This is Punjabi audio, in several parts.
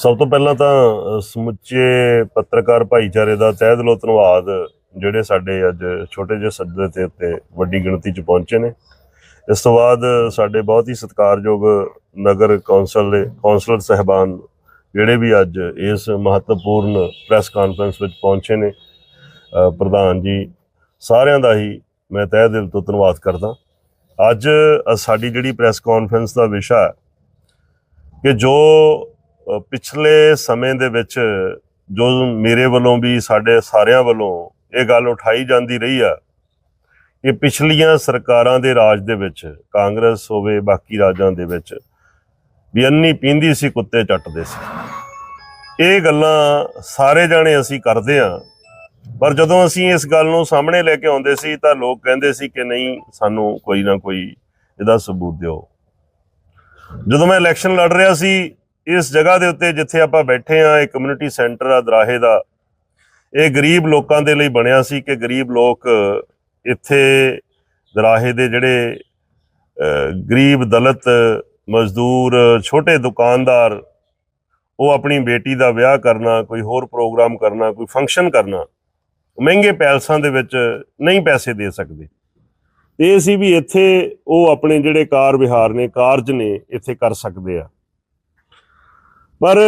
ਸਭ ਤੋਂ ਪਹਿਲਾਂ ਤਾਂ ਸਮੁੱਚੇ ਪੱਤਰਕਾਰ ਭਾਈਚਾਰੇ ਦਾ ਤਹਿ ਦਿਲੋਂ ਧੰਨਵਾਦ, ਜਿਹੜੇ ਸਾਡੇ ਅੱਜ ਛੋਟੇ ਜਿਹੇ ਸੱਦੇ ਤੇ ਉੱਤੇ ਵੱਡੀ ਗਿਣਤੀ 'ਚ ਪਹੁੰਚੇ ਨੇ। ਇਸ ਤੋਂ ਬਾਅਦ ਸਾਡੇ ਬਹੁਤ ਹੀ ਸਤਿਕਾਰਯੋਗ ਨਗਰ ਕੌਂਸਲ ਦੇ ਕੌਂਸਲਰ ਸਹਿਬਾਨ, ਜਿਹੜੇ ਵੀ ਅੱਜ ਇਸ ਮਹੱਤਵਪੂਰਨ ਪ੍ਰੈਸ ਕਾਨਫਰੰਸ ਵਿੱਚ ਪਹੁੰਚੇ ਨੇ ਪ੍ਰਧਾਨ ਜੀ, ਸਾਰਿਆਂ ਦਾ ਹੀ ਮੈਂ ਤਹਿ ਦਿਲ ਤੋਂ ਧੰਨਵਾਦ ਕਰਦਾ। ਅੱਜ ਸਾਡੀ ਜਿਹੜੀ ਪ੍ਰੈਸ ਕਾਨਫਰੰਸ ਦਾ ਵਿਸ਼ਾ ਹੈ ਕਿ ਜੋ ਪਿਛਲੇ ਸਮੇਂ ਦੇ ਵਿੱਚ ਜੋ ਮੇਰੇ ਵੱਲੋਂ ਵੀ ਸਾਡੇ ਸਾਰਿਆਂ ਵੱਲੋਂ ਇਹ ਗੱਲ ਉਠਾਈ ਜਾਂਦੀ ਰਹੀ ਆ ਕਿ ਪਿਛਲੀਆਂ ਸਰਕਾਰਾਂ ਦੇ ਰਾਜ ਦੇ ਵਿੱਚ, ਕਾਂਗਰਸ ਹੋਵੇ, ਬਾਕੀ ਰਾਜਾਂ ਦੇ ਵਿੱਚ ਵੀ ਅੰਨੀ ਪੀਂਦੀ ਸੀ, ਕੁੱਤੇ ਚੱਟਦੇ ਸੀ। ਇਹ ਗੱਲਾਂ ਸਾਰੇ ਜਾਣੇ ਅਸੀਂ ਕਰਦੇ ਆ ਪਰ ਜਦੋਂ ਅਸੀਂ ਇਸ ਗੱਲ ਨੂੰ ਸਾਹਮਣੇ ਲੈ ਕੇ ਆਉਂਦੇ ਸੀ ਤਾਂ ਲੋਕ ਕਹਿੰਦੇ ਸੀ ਕਿ ਨਹੀਂ, ਸਾਨੂੰ ਕੋਈ ਨਾ ਕੋਈ ਇਹਦਾ ਸਬੂਤ ਦਿਓ। ਜਦੋਂ ਮੈਂ ਇਲੈਕਸ਼ਨ ਲੜ ਰਿਹਾ ਸੀ ਇਸ ਜਗ੍ਹਾ ਦੇ ਉੱਤੇ ਜਿੱਥੇ ਆਪਾਂ ਬੈਠੇ ਆ ਇਹ ਕਮਿਊਨਿਟੀ ਸੈਂਟਰ ਆ, ਦਰਾਹੇ ਦਾ, ਇਹ ਗਰੀਬ ਲੋਕਾਂ ਦੇ ਲਈ ਬਣਿਆ ਸੀ ਕਿ ਗਰੀਬ ਲੋਕ ਇੱਥੇ ਦਰਾਹੇ ਦੇ ਜਿਹੜੇ ਗਰੀਬ ਦਲਤ, ਮਜ਼ਦੂਰ, ਛੋਟੇ ਦੁਕਾਨਦਾਰ, ਉਹ ਆਪਣੀ ਬੇਟੀ ਦਾ ਵਿਆਹ ਕਰਨਾ, ਕੋਈ ਹੋਰ ਪ੍ਰੋਗਰਾਮ ਕਰਨਾ, ਕੋਈ ਫੰਕਸ਼ਨ ਕਰਨਾ, ਮਹਿੰਗੇ ਪੈਲਸਾਂ ਦੇ ਵਿੱਚ ਨਹੀਂ ਪੈਸੇ ਦੇ ਸਕਦੇ। ਇਹ ਸੀ ਵੀ ਇੱਥੇ ਉਹ ਆਪਣੇ ਜਿਹੜੇ ਕਾਰ ਵਿਹਾਰ ਨੇ, ਕਾਰਜ ਨੇ, ਇੱਥੇ ਕਰ ਸਕਦੇ ਆ। ਪਰ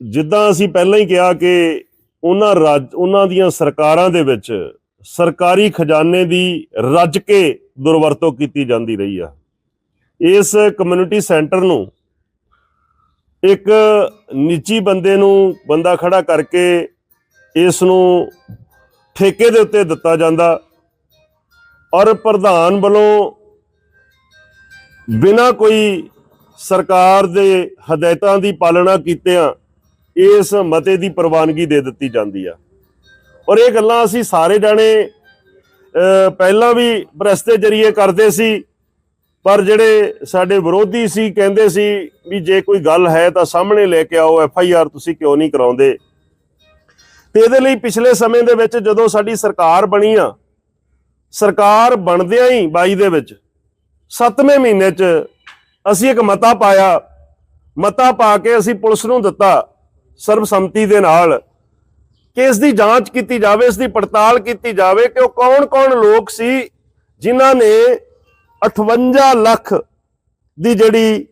ਜਿੱਦਾਂ ਅਸੀਂ ਪਹਿਲਾਂ ਹੀ ਕਿਹਾ ਕਿ ਉਹਨਾਂ ਰਾਜ, ਉਹਨਾਂ ਦੀਆਂ ਸਰਕਾਰਾਂ ਦੇ ਵਿੱਚ ਸਰਕਾਰੀ ਖਜ਼ਾਨੇ ਦੀ ਰੱਜ ਕੇ ਦੁਰਵਰਤੋਂ ਕੀਤੀ ਜਾਂਦੀ ਰਹੀ ਆ। ਇਸ ਕਮਿਊਨਿਟੀ ਸੈਂਟਰ ਨੂੰ ਇੱਕ ਨਿੱਜੀ ਬੰਦੇ ਨੂੰ ਬੰਦਾ ਖੜਾ ਕਰਕੇ ਇਸ ਨੂੰ ਠੇਕੇ ਦੇ ਉੱਤੇ ਦਿੱਤਾ ਜਾਂਦਾ ਔਰ ਪ੍ਰਧਾਨ ਵੱਲੋਂ ਬਿਨਾ ਕੋਈ ਸਰਕਾਰ ਦੇ ਹਦਾਇਤਾਂ ਦੀ ਪਾਲਣਾ ਕੀਤਿਆਂ ਇਸ ਮਤੇ ਦੀ ਪ੍ਰਵਾਨਗੀ ਦੇ ਦਿੱਤੀ ਜਾਂਦੀ ਆ। ਔਰ ਇਹ ਗੱਲਾਂ ਅਸੀਂ ਸਾਰੇ ਜਾਣੇ ਪਹਿਲਾਂ ਵੀ ਪ੍ਰੈਸ ਦੇ ਜਰੀਏ ਕਰਦੇ ਸੀ, ਪਰ ਜਿਹੜੇ ਸਾਡੇ ਵਿਰੋਧੀ ਸੀ, ਕਹਿੰਦੇ ਸੀ ਵੀ ਜੇ ਕੋਈ ਗੱਲ ਹੈ ਤਾਂ ਸਾਹਮਣੇ ਲੈ ਕੇ ਆਓ, ਐਫ ਆਈ ਆਰ ਤੁਸੀਂ ਕਿਉਂ ਨਹੀਂ ਕਰਾਉਂਦੇ? ਤੇ ਇਹਦੇ ਲਈ ਪਿਛਲੇ ਸਮੇਂ ਦੇ ਵਿੱਚ ਜਦੋਂ ਸਾਡੀ ਸਰਕਾਰ ਬਣੀ ਆ, ਸਰਕਾਰ ਬਣਦਿਆਂ ਹੀ 22 ਦੇ ਵਿੱਚ 7ਵੇਂ ਮਹੀਨੇ 'ਚ ਅਸੀਂ ਇੱਕ ਮਤਾ ਪਾਇਆ। ਮਤਾ ਪਾ ਕੇ ਅਸੀਂ ਪੁਲਿਸ ਨੂੰ ਦਿੱਤਾ ਸਰਬਸੰਮਤੀ ਦੇ ਨਾਲ ਕਿ ਇਸ ਦੀ ਜਾਂਚ ਕੀਤੀ ਜਾਵੇ, ਇਸ ਦੀ ਪੜਤਾਲ ਕੀਤੀ ਜਾਵੇ ਕਿ ਉਹ ਕੌਣ-ਕੌਣ ਲੋਕ ਸੀ ਜਿਨ੍ਹਾਂ ਨੇ 58 ਲੱਖ ਦੀ ਜਿਹੜੀ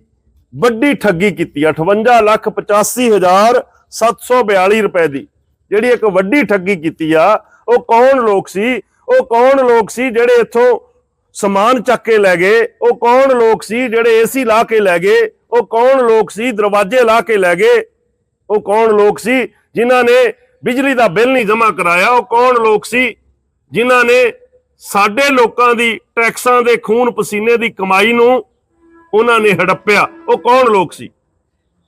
ਵੱਡੀ ਠੱਗੀ ਕੀਤੀ। 58 ਲੱਖ 85 ਹਜ਼ਾਰ 742 ਰੁਪਏ ਦੀ ਜਿਹੜੀ ਇੱਕ ਵੱਡੀ ਠੱਗੀ ਕੀਤੀ ਆ, ਉਹ ਕੌਣ ਲੋਕ ਸੀ? ਉਹ ਕੌਣ ਲੋਕ ਸੀ ਜਿਹੜੇ ਇੱਥੋਂ ਸਮਾਨ ਚੱਕ ਕੇ ਲੈ ਗਏ, ਉਹ ਕੌਣ ਲੋਕ ਸੀ ਜਿਹੜੇ ਏਸੀ ਲਾ ਕੇ ਲੈ ਗਏ, ਉਹ ਕੌਣ ਲੋਕ ਸੀ ਦਰਵਾਜ਼ੇ ਲਾ ਕੇ ਲੈ ਗਏ, ਉਹ ਕੌਣ ਲੋਕ ਸੀ ਜਿਨ੍ਹਾਂ ਨੇ ਬਿਜਲੀ ਦਾ ਬਿੱਲ ਨਹੀਂ ਜਮ੍ਹਾਂ ਕਰਾਇਆ, ਉਹ ਕੌਣ ਲੋਕ ਸੀ ਜਿਨ੍ਹਾਂ ਨੇ ਸਾਡੇ ਲੋਕਾਂ ਦੀ ਟੈਕਸਾਂ ਦੇ ਖੂਨ ਪਸੀਨੇ ਦੀ ਕਮਾਈ ਨੂੰ ਉਹਨਾਂ ਨੇ ਹੜੱਪਿਆ, ਉਹ ਕੌਣ ਲੋਕ ਸੀ?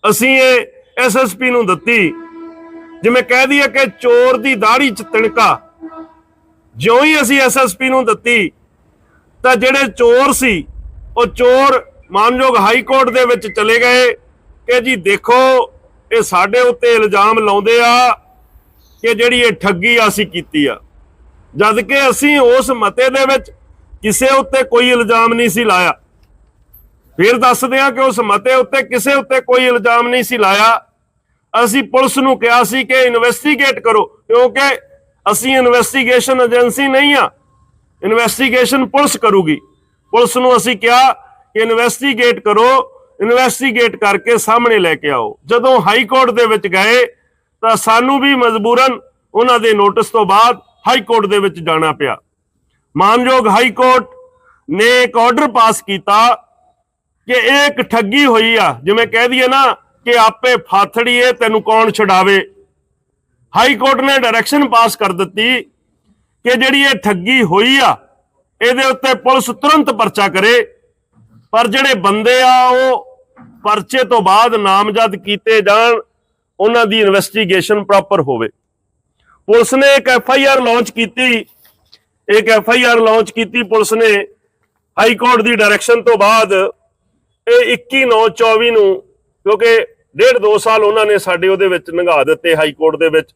ਅਸੀਂ ਇਹ ਐਸਐਸਪੀ ਨੂੰ ਦਿੱਤੀ, ਜਿਵੇਂ ਕਹਿ ਦਈਏ ਕਿ ਚੋਰ ਦੀ ਦਾੜੀ 'ਚ ਤਿਣਕਾ, ਜਿਉਂ ਹੀ ਅਸੀਂ ਐਸਐਸਪੀ ਨੂੰ ਦਿੱਤੀ ਤਾਂ ਜਿਹੜੇ ਚੋਰ ਸੀ, ਉਹ ਚੋਰ ਮਾਨਯੋਗ ਹਾਈ ਕੋਰਟ ਦੇ ਵਿੱਚ ਚਲੇ ਗਏ ਕਿ ਜੀ ਦੇਖੋ, ਇਹ ਸਾਡੇ ਉੱਤੇ ਇਲਜ਼ਾਮ ਲਾਉਂਦੇ ਆ ਕਿ ਜਿਹੜੀ ਇਹ ਠੱਗੀ ਅਸੀਂ ਕੀਤੀ ਆ। ਜਦ ਕਿ ਅਸੀਂ ਉਸ ਮਤੇ ਦੇ ਵਿੱਚ ਕਿਸੇ ਉੱਤੇ ਕੋਈ ਇਲਜ਼ਾਮ ਨਹੀਂ ਸੀ ਲਾਇਆ। ਫਿਰ ਦੱਸਦੇ ਆ ਕਿ ਉਸ ਮਤੇ ਉੱਤੇ ਕਿਸੇ ਉੱਤੇ ਕੋਈ ਇਲਜ਼ਾਮ ਨਹੀਂ ਸੀ ਲਾਇਆ। ਅਸੀਂ ਪੁਲਿਸ ਨੂੰ ਕਿਹਾ ਸੀ ਕਿ ਇਨਵੈਸਟੀਗੇਟ ਕਰੋ, ਕਿਉਂਕਿ ਅਸੀਂ ਇਨਵੈਸਟੀਗੇਸ਼ਨ ਏਜੰਸੀ ਨਹੀਂ ਆ। ਇਨਵੈਸਟੀਗੇਸ਼ਨ ਪੁਲਿਸ ਕਰੂਗੀ। ਪੁਲਿਸ ਨੂੰ ਅਸੀਂ ਕਿਹਾ ਕਿ ਇਨਵੈਸਟੀਗੇਟ ਕਰੋ, ਇਨਵੈਸਟੀਗੇਟ ਕਰਕੇ ਸਾਹਮਣੇ ਲੈ ਕੇ ਆਓ। ਜਦੋਂ ਹਾਈ ਕੋਰਟ ਦੇ ਵਿੱਚ ਗਏ, ਤਾਂ ਸਾਨੂੰ ਵੀ ਮਜਬੂਰਨ ਉਹਨਾਂ ਦੇ ਨੋਟਿਸ ਤੋਂ ਬਾਅਦ ਹਾਈ ਕੋਰਟ ਦੇ ਵਿੱਚ ਜਾਣਾ ਪਿਆ। ਮਾਨਯੋਗ ਹਾਈ ਕੋਰਟ ਨੇ ਇੱਕ ਆਰਡਰ ਪਾਸ ਕੀਤਾ ਕਿ ਇਹ ਇੱਕ ਠੱਗੀ ਹੋਈ ਆ। ਜਿਵੇਂ ਕਹਿ ਦਈਏ ਨਾ ਕਿ ਆਪੇ ਫਾਥੜੀਏ, ਤੈਨੂੰ ਕੌਣ ਛਡਾਵੇ। ਹਾਈ ਕੋਰਟ ਨੇ ਡਾਇਰੈਕਸ਼ਨ ਪਾਸ ਕਰ ਦਿੱਤੀ ਕਿ ਜਿਹੜੀ ਇਹ ਠੱਗੀ ਹੋਈ ਆ, ਇਹਦੇ ਉੱਤੇ ਪੁਲਿਸ ਤੁਰੰਤ ਪਰਚਾ ਕਰੇ। ਪਰ ਜਿਹੜੇ ਬੰਦੇ ਆ, ਉਹ ਪਰਚੇ ਤੋਂ ਬਾਅਦ ਨਾਮਜ਼ਦ ਕੀਤੇ ਜਾਣ, ਉਹਨਾਂ ਦੀ ਇਨਵੈਸਟੀਗੇਸ਼ਨ ਪ੍ਰੋਪਰ ਹੋਵੇ। ਪੁਲਿਸ ਨੇ ਇੱਕ ਐਫ ਆਈ ਆਰ ਲਾਂਚ ਕੀਤੀ। ਇੱਕ ਐਫ ਆਈ ਆਰ ਲਾਂਚ ਕੀਤੀ, ਪੁਲਿਸ ਨੇ ਹਾਈ ਕੋਰਟ ਦੀ ਡਾਇਰੈਕਸ਼ਨ ਤੋਂ ਬਾਅਦ ਇਹ 21 9 24 ਨੂੰ, ਕਿਉਂਕਿ ਡੇਢ ਦੋ ਸਾਲ ਉਹਨਾਂ ਨੇ ਸਾਡੇ ਉਹਦੇ ਵਿੱਚ ਲੰਘਾ ਦਿੱਤੇ ਹਾਈ ਕੋਰਟ ਦੇ ਵਿੱਚ।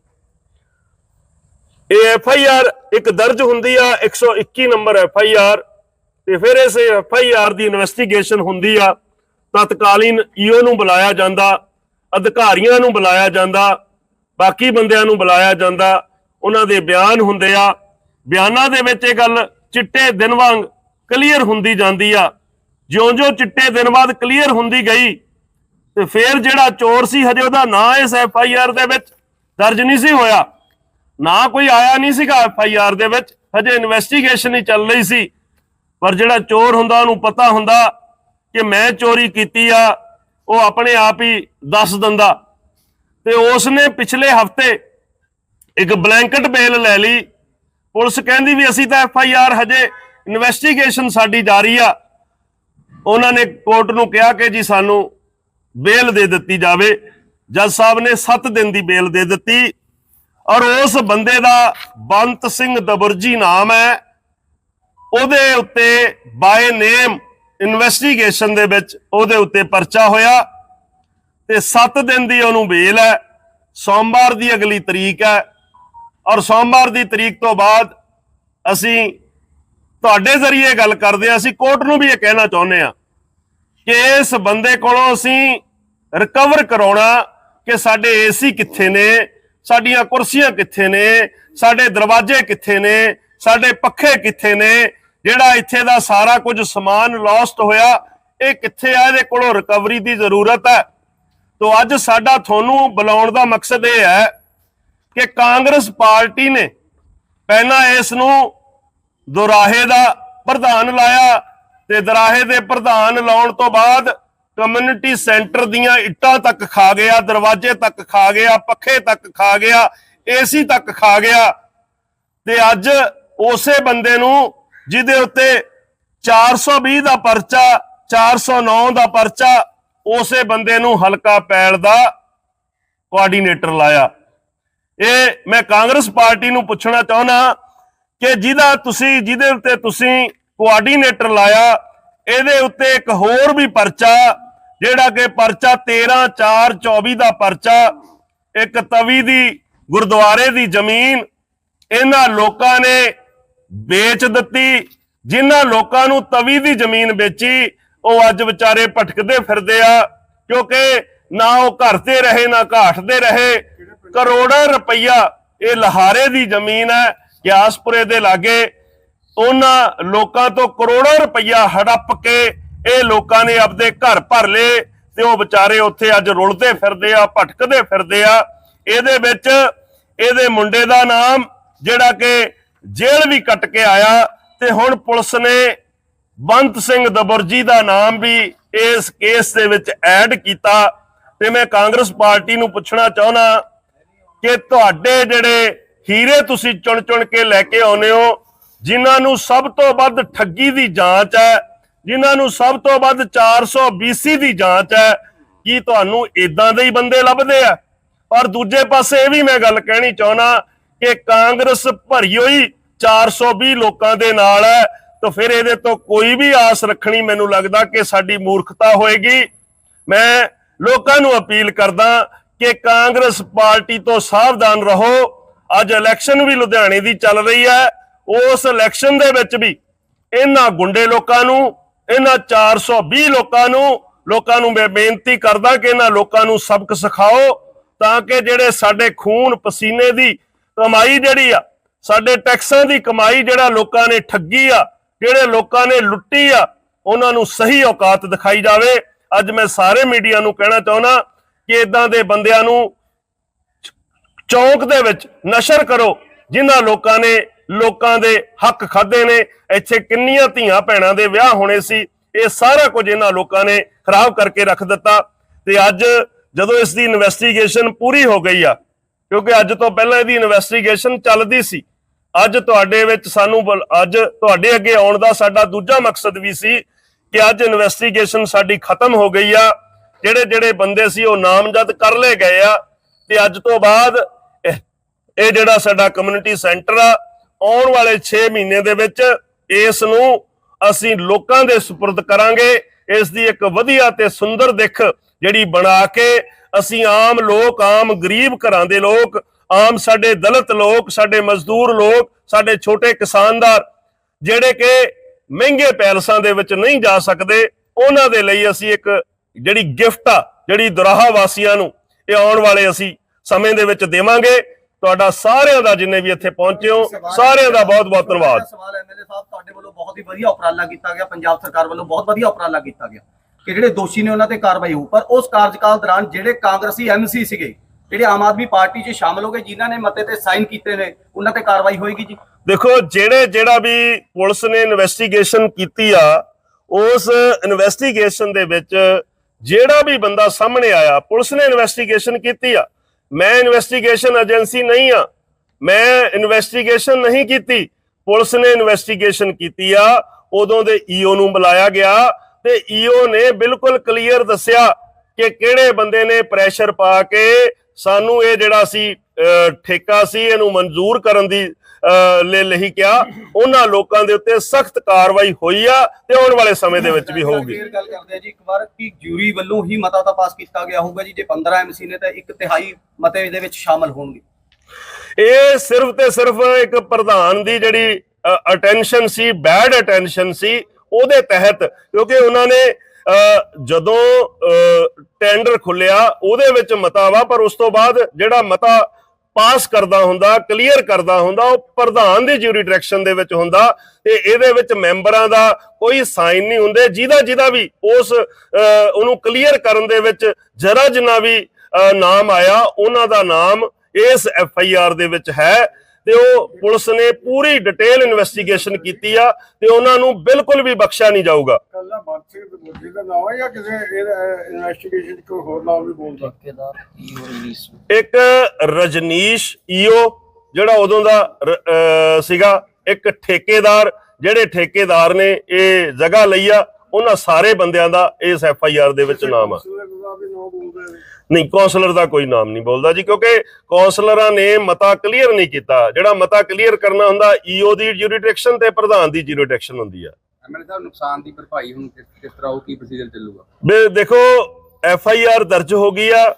ਇਹ ਐਫ ਆਈ ਆਰ ਇੱਕ ਦਰਜ ਹੁੰਦੀ ਆ 121 ਨੰਬਰ ਐਫ ਆਈ ਆਰ। ਤੇ ਫਿਰ ਇਸ ਐਫ ਆਈ ਆਰ ਦੀ ਇਨਵੈਸਟੀਗੇਸ਼ਨ ਹੁੰਦੀ ਆ, ਤਤਕਾਲੀਨ ਈਓ ਨੂੰ ਬੁਲਾਇਆ ਜਾਂਦਾ, ਅਧਿਕਾਰੀਆਂ ਨੂੰ ਬੁਲਾਇਆ ਜਾਂਦਾ, ਬਾਕੀ ਬੰਦਿਆਂ ਨੂੰ ਬੁਲਾਇਆ ਜਾਂਦਾ। ਉਹਨਾਂ ਦੇ ਬਿਆਨ ਹੁੰਦੇ ਆ। ਬਿਆਨਾਂ ਦੇ ਵਿੱਚ ਇਹ ਗੱਲ ਚਿੱਟੇ ਦਿਨ ਵਾਂਗ ਕਲੀਅਰ ਹੁੰਦੀ ਜਾਂਦੀ ਆ। ਜਿਉਂ-ਜਿਉਂ ਚਿੱਟੇ ਦਿਨ ਬਾਅਦ ਕਲੀਅਰ ਹੁੰਦੀ ਗਈ, ਤੇ ਫਿਰ ਜਿਹੜਾ ਚੋਰ ਸੀ, ਹਜੇ ਉਹਦਾ ਨਾਂ ਇਸ ਐਫ ਆਈ ਆਰ ਦੇ ਵਿੱਚ ਦਰਜ ਨਹੀਂ ਸੀ ਹੋਇਆ। ਨਾ ਕੋਈ ਆਇਆ ਨਹੀਂ ਸੀਗਾ ਐਫ ਆਈ ਆਰ ਦੇ ਵਿੱਚ, ਹਜੇ ਇਨਵੈਸਟੀਗੇਸ਼ਨ ਹੀ ਚੱਲ ਰਹੀ ਸੀ। ਪਰ ਜਿਹੜਾ ਚੋਰ ਹੁੰਦਾ, ਉਹਨੂੰ ਪਤਾ ਹੁੰਦਾ ਕਿ ਮੈਂ ਚੋਰੀ ਕੀਤੀ ਆ, ਉਹ ਆਪਣੇ ਆਪ ਹੀ ਦੱਸ ਦਿੰਦਾ। ਤੇ ਉਸ ਨੇ ਪਿਛਲੇ ਹਫ਼ਤੇ ਇੱਕ ਬਲੈਂਕਟ ਬੇਲ ਲੈ ਲਈ। ਪੁਲਿਸ ਕਹਿੰਦੀ ਵੀ ਅਸੀਂ ਤਾਂ ਐਫ ਆਈ ਆਰ ਹਜੇ ਇਨਵੈਸਟੀਗੇਸ਼ਨ ਸਾਡੀ ਜਾਰੀ ਆ। ਉਹਨਾਂ ਨੇ ਕੋਰਟ ਨੂੰ ਕਿਹਾ ਕਿ ਜੀ ਸਾਨੂੰ ਬੇਲ ਦੇ ਦਿੱਤੀ ਜਾਵੇ। ਜੱਜ ਸਾਹਿਬ ਨੇ 7 ਦਿਨ ਦੀ ਬੇਲ ਦੇ ਦਿੱਤੀ। ਔਰ ਉਸ ਬੰਦੇ ਦਾ ਬੰਤ ਸਿੰਘ ਦਬਰਜੀ ਨਾਮ ਹੈ। ਉਹਦੇ ਉੱਤੇ ਬਾਏ ਨੇਮ ਇਨਵੈਸਟੀਗੇਸ਼ਨ ਦੇ ਵਿੱਚ ਉਹਦੇ ਉੱਤੇ ਪਰਚਾ ਹੋਇਆ ਤੇ 7 ਦਿਨ ਦੀ ਉਹਨੂੰ ਬੇਲ ਹੈ। ਸੋਮਵਾਰ ਦੀ ਅਗਲੀ ਤਰੀਕ ਹੈ ਔਰ ਸੋਮਵਾਰ ਦੀ ਤਰੀਕ ਤੋਂ ਬਾਅਦ ਅਸੀਂ ਤੁਹਾਡੇ ਜ਼ਰੀਏ ਗੱਲ ਕਰਦੇ ਹਾਂ। ਅਸੀਂ ਕੋਰਟ ਨੂੰ ਵੀ ਇਹ ਕਹਿਣਾ ਚਾਹੁੰਦੇ ਹਾਂ ਕਿ ਇਸ ਬੰਦੇ ਕੋਲੋਂ ਅਸੀਂ ਰਿਕਵਰ ਕਰਾਉਣਾ ਕਿ ਸਾਡੇ ਏਸੀ ਕਿੱਥੇ ਨੇ ਸਾਡੀਆਂ ਕੁਰਸੀਆਂ ਕਿੱਥੇ ਨੇ? ਸਾਡੇ ਦਰਵਾਜ਼ੇ ਕਿੱਥੇ ਨੇ? ਸਾਡੇ ਪੱਖੇ ਕਿੱਥੇ ਨੇ? ਜਿਹੜਾ ਇੱਥੇ ਦਾ ਸਾਰਾ ਕੁਝ ਸਮਾਨ ਲੋਸਟ ਹੋਇਆ, ਇਹ ਕਿੱਥੇ ਆ? ਇਹਦੇ ਕੋਲੋਂ ਰਿਕਵਰੀ ਦੀ ਜ਼ਰੂਰਤ ਹੈ। ਤੋਂ ਅੱਜ ਸਾਡਾ ਤੁਹਾਨੂੰ ਬੁਲਾਉਣ ਦਾ ਮਕਸਦ ਇਹ ਹੈ ਕਿ ਕਾਂਗਰਸ ਪਾਰਟੀ ਨੇ ਪਹਿਲਾਂ ਇਸ ਨੂੰ ਦੁਰਾਹੇ ਦਾ ਪ੍ਰਧਾਨ ਲਾਇਆ ਤੇ ਦਰਾਹੇ ਦੇ ਪ੍ਰਧਾਨ ਲਾਉਣ ਤੋਂ ਬਾਅਦ ਕਮਿਊਨਿਟੀ ਸੈਂਟਰ ਦੀਆਂ ਇੱਟਾਂ ਤੱਕ ਖਾ ਗਿਆ, ਦਰਵਾਜ਼ੇ ਤੱਕ ਖਾ ਗਿਆ, ਪੱਖੇ ਤੱਕ ਖਾ ਗਿਆ, ਏਸੀ ਤੱਕ ਖਾ ਗਿਆ। ਤੇ ਅੱਜ ਉਸੇ ਬੰਦੇ ਨੂੰ ਜਿਹਦੇ ਉੱਤੇ 420 ਦਾ ਪਰਚਾ 409 ਦਾ ਪਰਚਾ, ਉਸੇ ਬੰਦੇ ਨੂੰ ਹਲਕਾ ਪੈਲ ਦਾ ਕੋਆਰਡੀਨੇਟਰ ਲਾਇਆ। ਇਹ ਮੈਂ ਕਾਂਗਰਸ ਪਾਰਟੀ ਨੂੰ ਪੁੱਛਣਾ ਚਾਹੁੰਦਾ ਕਿ ਜਿਹਦਾ ਤੁਸੀਂ, ਜਿਹਦੇ ਉੱਤੇ ਤੁਸੀਂ ਕੋਆਰਡੀਨੇਟਰ ਲਾਇਆ, ਇਹਦੇ ਉੱਤੇ ਇੱਕ ਹੋਰ ਵੀ ਪਰਚਾ ਜਿਹੜਾ ਕਿ ਪਰਚਾ 13 4 24 ਦਾ ਪਰਚਾ, ਇੱਕ ਤਵੀ ਦੀ ਗੁਰਦੁਆਰੇ ਦੀ ਜ਼ਮੀਨ, ਇਹਨਾਂ ਲੋਕਾਂ ਨੇ ਵੇਚ ਦਿੱਤੀ। ਜਿਨ੍ਹਾਂ ਲੋਕਾਂ ਨੂੰ ਤਵੀ ਦੀ ਜ਼ਮੀਨ ਵੇਚੀ, ਉਹ ਅੱਜ ਵਿਚਾਰੇ ਭਟਕਦੇ ਫਿਰਦੇ ਆ, ਕਿਉਂਕਿ ਨਾ ਉਹ ਘਰ ਤੇ ਰਹੇ, ਨਾ ਘਾਟ ਦੇ ਰਹੇ। ਕਰੋੜਾਂ ਰੁਪਈਆ ਇਹ ਲਹਾਰੇ ਦੀ ਜ਼ਮੀਨ ਹੈ, ਗਿਆਸਪੁਰੇ ਦੇ ਲਾਗੇ। ਉਹਨਾਂ ਲੋਕਾਂ ਤੋਂ ਕਰੋੜਾਂ ਰੁਪਈਆ ਹੜੱਪ ਕੇ ਇਹ ਲੋਕਾਂ ਨੇ ਆਪਦੇ ਘਰ ਭਰ ਲਏ ਤੇ ਉਹ ਵਿਚਾਰੇ ਉੱਥੇ ਅੱਜ ਰੁਲਦੇ ਫਿਰਦੇ ਆ, ਭਟਕਦੇ ਫਿਰਦੇ ਆ। ਇਹਦੇ ਵਿੱਚ ਇਹਦੇ ਮੁੰਡੇ ਦਾ ਨਾਮ ਜਿਹੜਾ ਕਿ ਜੇਲ੍ਹ ਵੀ ਕੱਟ ਕੇ ਆਇਆ ਤੇ ਹੁਣ ਪੁਲਿਸ ਨੇ ਬੰਤ ਸਿੰਘ ਦਬਰਜੀ ਦਾ ਨਾਮ ਵੀ ਇਸ ਕੇਸ ਦੇ ਵਿੱਚ ਐਡ ਕੀਤਾ। ਤੇ ਮੈਂ ਕਾਂਗਰਸ ਪਾਰਟੀ ਨੂੰ ਪੁੱਛਣਾ ਚਾਹੁੰਦਾ ਕਿ ਤੁਹਾਡੇ ਜਿਹੜੇ ਹੀਰੇ ਤੁਸੀਂ ਚੁਣ ਚੁਣ ਕੇ ਲੈ ਕੇ ਆਉਨੇ ਹੋ, ਜਿਨ੍ਹਾਂ ਨੂੰ ਸਭ ਤੋਂ ਵੱਧ ਠੱਗੀ ਦੀ ਜਾਂਚ ਹੈ ਜਿਨ੍ਹਾਂ ਨੂੰ ਸਭ ਤੋਂ ਵੱਧ 420 ਦੀ ਜਾਂਚ ਹੈ ਕੀ ਤੁਹਾਨੂੰ ਇਦਾਂ ਦੇ ਹੀ ਬੰਦੇ ਲੱਭਦੇ ਆ? ਔਰ ਦੂਜੇ ਪਾਸੇ ਇਹ ਵੀ ਮੈਂ ਗੱਲ ਕਹਿਣੀ ਚਾਹੁੰਦਾ ਕਿ ਕਾਂਗਰਸ ਭਰੀ ਹੋਈ 420 ਲੋਕਾਂ ਦੇ ਨਾਲ ਹੈ, ਤਾਂ ਫਿਰ ਇਹਦੇ ਤੋਂ ਕੋਈ ਵੀ ਆਸ ਰੱਖਣੀ ਮੈਨੂੰ ਲੱਗਦਾ ਕਿ ਸਾਡੀ ਮੂਰਖਤਾ ਹੋਏਗੀ। ਮੈਂ ਲੋਕਾਂ ਨੂੰ ਅਪੀਲ ਕਰਦਾ ਕਿ ਕਾਂਗਰਸ ਪਾਰਟੀ ਤੋਂ ਸਾਵਧਾਨ ਰਹੋ। ਅੱਜ ਇਲੈਕਸ਼ਨ ਵੀ ਲੁਧਿਆਣੇ ਦੀ ਚੱਲ ਰਹੀ ਹੈ। ਉਸ ਇਲੈਕਸ਼ਨ ਦੇ ਵਿੱਚ ਵੀ ਇਹਨਾਂ ਗੁੰਡੇ ਲੋਕਾਂ ਨੂੰ ਇਹਨਾਂ 420 ਲੋਕਾਂ ਨੂੰ ਲੋਕਾਂ ਨੂੰ ਮੈਂ ਬੇਨਤੀ ਕਰਦਾ ਕਿ ਇਹਨਾਂ ਲੋਕਾਂ ਨੂੰ ਸਬਕ ਸਿਖਾਓ ਤਾਂ ਕਿ ਜਿਹੜੇ ਸਾਡੇ ਖੂਨ ਪਸੀਨੇ ਦੀ ਕਮਾਈ ਜਿਹੜੀ ਆ, ਸਾਡੇ ਟੈਕਸਾਂ ਦੀ ਕਮਾਈ ਜਿਹੜਾ ਲੋਕਾਂ ਨੇ ਠੱਗੀ ਆ, ਜਿਹੜੇ ਲੋਕਾਂ ਨੇ ਲੁੱਟੀ ਆ, ਉਹਨਾਂ ਨੂੰ ਸਹੀ ਔਕਾਤ ਦਿਖਾਈ ਜਾਵੇ। ਅੱਜ ਮੈਂ ਸਾਰੇ ਮੀਡੀਆ ਨੂੰ ਕਹਿਣਾ ਚਾਹੁੰਦਾ ਕਿ ਇਦਾਂ ਦੇ ਬੰਦਿਆਂ ਨੂੰ ਚੌਂਕ ਦੇ ਵਿੱਚ ਨਸ਼ਰ ਕਰੋ, ਜਿਨ੍ਹਾਂ ਲੋਕਾਂ ਨੇ ਲੋਕਾਂ ਦੇ ਹੱਕ ਖਾਦੇ ਨੇ। ਇੱਥੇ ਕਿੰਨੀਆਂ ਧੀਆਂ ਭੈਣਾਂ ਦੇ ਵਿਆਹ ਹੋਣੇ ਸੀ। ਇਹ ਸਾਰਾ ਕੁਝ ਇਹਨਾਂ ਲੋਕਾਂ ਨੇ ਖਰਾਬ ਕਰਕੇ ਰੱਖ ਦਿੱਤਾ। ਤੇ ਅੱਜ ਜਦੋਂ ਇਸ ਦੀ ਇਨਵੈਸਟੀਗੇਸ਼ਨ ਪੂਰੀ ਹੋ ਗਈ ਆ, ਕਿਉਂਕਿ ਅੱਜ ਤੋਂ ਪਹਿਲਾਂ ਇਹਦੀ ਇਨਵੈਸਟੀਗੇਸ਼ਨ ਚੱਲਦੀ ਸੀ। ਅੱਜ ਤੁਹਾਡੇ ਵਿੱਚ ਸਾਨੂੰ ਬੁਲ- ਅੱਜ ਤੁਹਾਡੇ ਅੱਗੇ ਆਉਣ ਦਾ ਸਾਡਾ ਦੂਜਾ ਮਕਸਦ ਵੀ ਸੀ ਕਿ ਅੱਜ ਇਨਵੈਸਟੀਗੇਸ਼ਨ ਸਾਡੀ ਖਤਮ ਹੋ ਗਈ ਆ। ਜਿਹੜੇ ਜਿਹੜੇ ਬੰਦੇ ਸੀ ਉਹ ਨਾਮਜ਼ਦ ਕਰ ਲਏ ਗਏ ਆ। ਤੇ ਅੱਜ ਤੋਂ ਬਾਅਦ ਇਹ ਜਿਹੜਾ ਸਾਡਾ ਕਮਿਊਨਿਟੀ ਸੈਂਟਰ ਆ ਆਉਣ ਵਾਲੇ 6 ਮਹੀਨੇ ਦੇ ਵਿੱਚ ਇਸ ਨੂੰ ਅਸੀਂ ਲੋਕਾਂ ਦੇ ਸਪੁਰਦ ਕਰਾਂਗੇ। ਇਸ ਦੀ ਇੱਕ ਵਧੀਆ ਤੇ ਸੁੰਦਰ ਦਿੱਖ ਜਿਹੜੀ ਬਣਾ ਕੇ ਅਸੀਂ ਆਮ ਲੋਕ, ਆਮ ਗਰੀਬ ਘਰਾਂ ਦੇ ਲੋਕ, ਆਮ ਸਾਡੇ ਦਲਿਤ ਲੋਕ, ਸਾਡੇ ਮਜ਼ਦੂਰ ਲੋਕ, ਸਾਡੇ ਛੋਟੇ ਕਿਸਾਨਦਾਰ, ਜਿਹੜੇ ਕਿ ਮਹਿੰਗੇ ਪੈਲਸਾਂ ਦੇ ਵਿੱਚ ਨਹੀਂ ਜਾ ਸਕਦੇ, ਉਹਨਾਂ ਦੇ ਲਈ ਅਸੀਂ ਇੱਕ ਜਿਹੜੀ ਗਿਫਟ ਆ, ਜਿਹੜੀ ਦੁਰਾਹਾ ਵਾਸੀਆਂ ਨੂੰ ਇਹ ਆਉਣ ਵਾਲੇ ਅਸੀਂ ਸਮੇਂ ਦੇ ਵਿੱਚ ਦੇਵਾਂਗੇ। ਤੁਹਾਡਾ ਸਾਰਿਆਂ ਦਾ ਜਿੰਨੇ ਵੀ ਇੱਥੇ ਪਹੁੰਚੇ ਹੋ ਸਾਰਿਆਂ ਦਾ ਬਹੁਤ ਬਹੁਤ ਧੰਨਵਾਦ। ਸਵਾਲ ਐਮਐਲਏ ਸਾਹਿਬ ਤੁਹਾਡੇ ਵੱਲੋਂ ਬਹੁਤ ਹੀ ਵਧੀਆ ਉਪਰਾਲਾ ਕੀਤਾ ਗਿਆ ਪੰਜਾਬ ਸਰਕਾਰ ਵੱਲੋਂ ਬਹੁਤ ਵਧੀਆ ਉਪਰਾਲਾ ਕੀਤਾ ਗਿਆ ਕਿ ਜਿਹੜੇ ਦੋਸ਼ੀ ਨੇ ਉਹਨਾਂ ਤੇ ਕਾਰਵਾਈ ਹੋਊ। ਪਰ ਉਸ ਕਾਰਜਕਾਲ ਦੌਰਾਨ ਜਿਹੜੇ ਕਾਂਗਰਸੀ ਐਮਸੀ ਸੀਗੇ ਜਿਹੜੇ ਆਮ ਆਦਮੀ ਪਾਰਟੀ 'ਚ ਸ਼ਾਮਲ ਹੋ ਗਏ ਜਿਨ੍ਹਾਂ ਨੇ ਮਤੇ ਤੇ ਸਾਈਨ ਕੀਤੇ ਨੇ ਉਹਨਾਂ ਤੇ ਕਾਰਵਾਈ ਹੋਏਗੀ ਜੀ? ਦੇਖੋ ਜਿਹੜੇ ਜਿਹੜਾ ਵੀ ਪੁਲਿਸ ਨੇ ਇਨਵੈਸਟੀਗੇਸ਼ਨ ਕੀਤੀ ਆ ਉਸ ਇਨਵੈਸਟੀਗੇਸ਼ਨ ਦੇ ਵਿੱਚ ਜਿਹੜਾ ਵੀ ਬੰਦਾ ਸਾਹਮਣੇ ਆਇਆ ਪੁਲਿਸ ਨੇ ਇਨਵੈਸਟੀਗੇਸ਼ਨ ਕੀਤੀ ਆ ਮੈਂ ਇਨਵੈਸਟੀਗੇਸ਼ਨ ਏਜੰਸੀ ਨਹੀਂ ਆ। ਮੈਂ ਇਨਵੈਸਟੀਗੇਸ਼ਨ ਨਹੀਂ ਕੀਤੀ। ਪੁਲਿਸ ਨੇ ਇਨਵੈਸਟੀਗੇਸ਼ਨ ਕੀਤੀ ਆ। ਉਦੋਂ ਦੇ ਈਓ ਨੂੰ ਬੁਲਾਇਆ ਗਿਆ ਤੇ ਈਓ ਨੇ ਬਿਲਕੁਲ ਕਲੀਅਰ ਦੱਸਿਆ ਕਿ ਕਿਹੜੇ ਬੰਦੇ ਨੇ ਪ੍ਰੈਸ਼ਰ ਪਾ ਕੇ ਸਾਨੂੰ ਇਹ ਜਿਹੜਾ ਸੀ ਅਹ, ਠੇਕਾ ਸੀ ਇਹਨੂੰ ਮਨਜ਼ੂਰ ਕਰਨ ਦੀ ਅਹ, ਲਈ ਕਿਹਾ। ਉਹਨਾਂ ਲੋਕਾਂ ਦੇ ਉੱਤੇ ਸਖਤ ਕਾਰਵਾਈ ਹੋਈ ਆ ਤੇ ਆਉਣ ਵਾਲੇ ਸਮੇਂ ਦੇ ਵਿੱਚ ਵੀ ਹੋਊਗੀ। ਫੇਰ ਗੱਲ ਕਰਦੇ ਆ ਜੀ ਇੱਕ ਵਾਰ ਕਿ ਜੂਰੀ ਵੱਲੋਂ ਹੀ ਮਤਾ ਤਾਂ ਪਾਸ ਕੀਤਾ ਗਿਆ ਹੋਊਗਾ ਜੀ। ਜੇ 15 ਐਮਸੀ ਨੇ ਤਾਂ ਇੱਕ ਤਿਹਾਈ ਮਤੇ ਦੇ ਵਿੱਚ ਸ਼ਾਮਲ ਹੋਣਗੇ। ਇਹ ਸਿਰਫ ਤੇ ਸਿਰਫ ਇੱਕ ਪ੍ਰਧਾਨ ਦੀ ਜਿਹੜੀ ਅਟੈਂਸ਼ਨ ਸੀ ਬੈਡ ਅਟੈਂਸ਼ਨ ਸੀ ਉਹਦੇ ਤਹਿਤ ਕਿਉਂਕਿ ਉਹਨਾਂ ਨੇ ਜਦੋਂ ਟੈਂਡਰ ਖੁੱਲਿਆ ਉਹਦੇ ਵਿੱਚ ਮਤਾ ਵਾ ਪਰ ਉਸ ਤੋਂ ਬਾਅਦ ਜਿਹੜਾ ਮਤਾ ਪਾਸ ਕਰਦਾ ਹੁੰਦਾ ਕਲੀਅਰ ਕਰਦਾ ਹੁੰਦਾ ਉਹ ਪ੍ਰਧਾਨ ਦੀ ਜਿਊਰੀ ਡਾਇਰੈਕਸ਼ਨ ਦੇ ਵਿੱਚ ਹੁੰਦਾ ਤੇ ਇਹਦੇ ਵਿੱਚ ਮੈਂਬਰਾਂ ਦਾ ਕੋਈ ਸਾਈਨ ਨਹੀਂ ਹੁੰਦੇ ਜਿਹਦਾ ਜਿਹਦਾ ਵੀ ਉਸ ਉਹਨੂੰ ਕਲੀਅਰ ਕਰਨ ਦੇ ਵਿੱਚ ਜਰਾ ਜਿੰਨਾ ਵੀ ਅਹ, ਨਾਮ ਆਇਆ ਉਹਨਾਂ ਦਾ ਨਾਮ ਇਸ ਐਫ ਆਈ ਆਰ ਦੇ ਵਿੱਚ ਹੈ। ਤੇ ਉਹ ਪੁਲਿਸ ਨੇ ਪੂਰੀ ਡਿਟੇਲ ਇਨਵੈਸਟੀਗੇਸ਼ਨ ਕੀਤੀ ਆ ਤੇ ਉਹਨਾਂ ਨੂੰ ਬਿਲਕੁਲ ਵੀ ਬਖਸ਼ਿਆ ਨਹੀਂ ਜਾਊਗਾ। ਕੱਲਾ ਬਾਦਸ਼ਾਹ ਦੇ ਮੁੱਦੇ ਦਾ ਨਾਮ ਹੈ ਜਾਂ ਕਿਸੇ ਇਨਵੈਸਟੀਗੇਸ਼ਨ ਕੋਈ ਹੋਰ ਨਾਮ ਵੀ ਬੋਲਦਾ? ਇੱਕ ਰਜਨੀਸ਼ ਈਓ ਜਿਹੜਾ ਉਦੋਂ ਦਾ ਸੀਗਾ ਇੱਕ ਠੇਕੇਦਾਰ ਜਿਹੜੇ ਠੇਕੇਦਾਰ ਨੇ ਇਹ ਜਗ੍ਹਾ ਲਈ ਆ ਉਹਨਾਂ ਸਾਰੇ ਬੰਦਿਆਂ ਦਾ ਇਸ ਐਫ ਆਈ ਆਰ ਦੇ ਵਿੱਚ ਨਾਮ ਆ। ਨਹੀਂ ਕੌਂਸਲਰ ਦਾ ਕੋਈ ਨਾਮ ਨਹੀਂ ਬੋਲਦਾ ਜੀ ਕਿਉਂਕਿ ਕੌਂਸਲਰਾਂ ਨੇ ਮਤਾ ਕਲੀਅਰ ਨਹੀਂ ਕੀਤਾ। ਜਿਹੜਾ ਮਤਾ ਕਲੀਅਰ ਕਰਨਾ ਹੁੰਦਾ ਈਓ ਦੀ ਜੂਰੀਡਿਕਸ਼ਨ ਤੇ ਪ੍ਰਧਾਨ ਦੀ ਜੂਰੀਡਿਕਸ਼ਨ ਹੁੰਦੀ ਆ। ਐਮਐਲਏ ਸਾਹਿਬ ਨੁਕਸਾਨ ਦੀ ਭਰਪਾਈ ਹੁਣ ਕਿਸ ਕਿਸ ਤਰ੍ਹਾਂ ਉਹ ਕੀ ਪ੍ਰੋਸੀਜਰ ਚੱਲੂਗਾ? ਵੀ ਦੇਖੋ ਐਫ ਆਈ ਆਰ ਦਰਜ ਹੋ ਗਈ ਆ।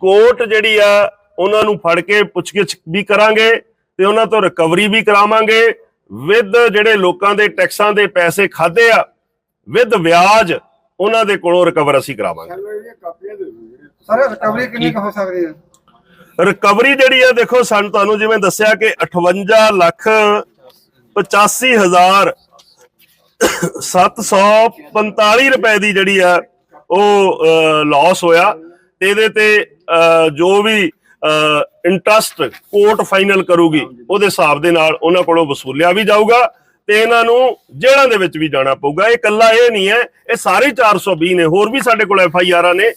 ਕੋਰਟ ਜਿਹੜੀ ਆ ਉਹਨਾਂ ਨੂੰ ਫੜ ਕੇ ਪੁੱਛਗਿੱਛ ਵੀ ਕਰਾਂਗੇ ਤੇ ਉਹਨਾਂ ਤੋਂ ਰਿਕਵਰੀ ਵੀ ਕਰਾਵਾਂਗੇ। ਵਿਦ ਜਿਹੜੇ ਲੋਕਾਂ ਦੇ ਟੈਕਸਾਂ ਦੇ ਪੈਸੇ ਖਾਦੇ ਆ ਵਿਦ ਵਿਆਜ ਉਹਨਾਂ ਦੇ ਕੋਲੋਂ ਰਿਕਵਰ ਅਸੀਂ ਕਰਾਵਾਂਗੇ। ਸਰ ਰਿਕਵਰੀ ਕਿੰਨੀ ਕੁ ਹੋ ਸਕਦੀ ਹੈ? ਰਿਕਵਰੀ ਜਿਹੜੀ ਆ ਦੇਖੋ ਸਾਨੂੰ ਤੁਹਾਨੂੰ ਜਿਵੇਂ ਦੱਸਿਆ ਕਿ 58 ਲੱਖ 85 ਹਜ਼ਾਰ 745 ਰੁਪਏ ਦੀ ਜਿਹੜੀ ਆ ਉਹ ਲਾਸ ਹੋਇਆ। ਤੇ ਇਹਦੇ ਤੇ ਅਹ, ਜੋ ਵੀ ਇੰਟਰਸਟ ਕੋਰਟ ਫਾਈਨਲ ਕਰੂਗੀ ਉਹਦੇ ਹਿਸਾਬ ਦੇ ਨਾਲ ਉਹਨਾਂ ਕੋਲੋਂ ਵਸੂਲਿਆ ਵੀ ਜਾਊਗਾ। ਤੇ ਇਹਨਾਂ ਨੂੰ ਜੇਲ੍ਹਾਂ ਦੇ ਵਿੱਚ ਵੀ ਜਾਣਾ ਪਊਗਾ। ਇਹ ਇਕੱਲਾ ਇਹ ਨਹੀਂ ਹੈ, ਇਹ ਸਾਰੇ 420 ਨੇ, ਹੋਰ ਵੀ ਸਾਡੇ ਕੋਲ ਐਫ ਆਈ ਆਰਾਂ ਨੇ।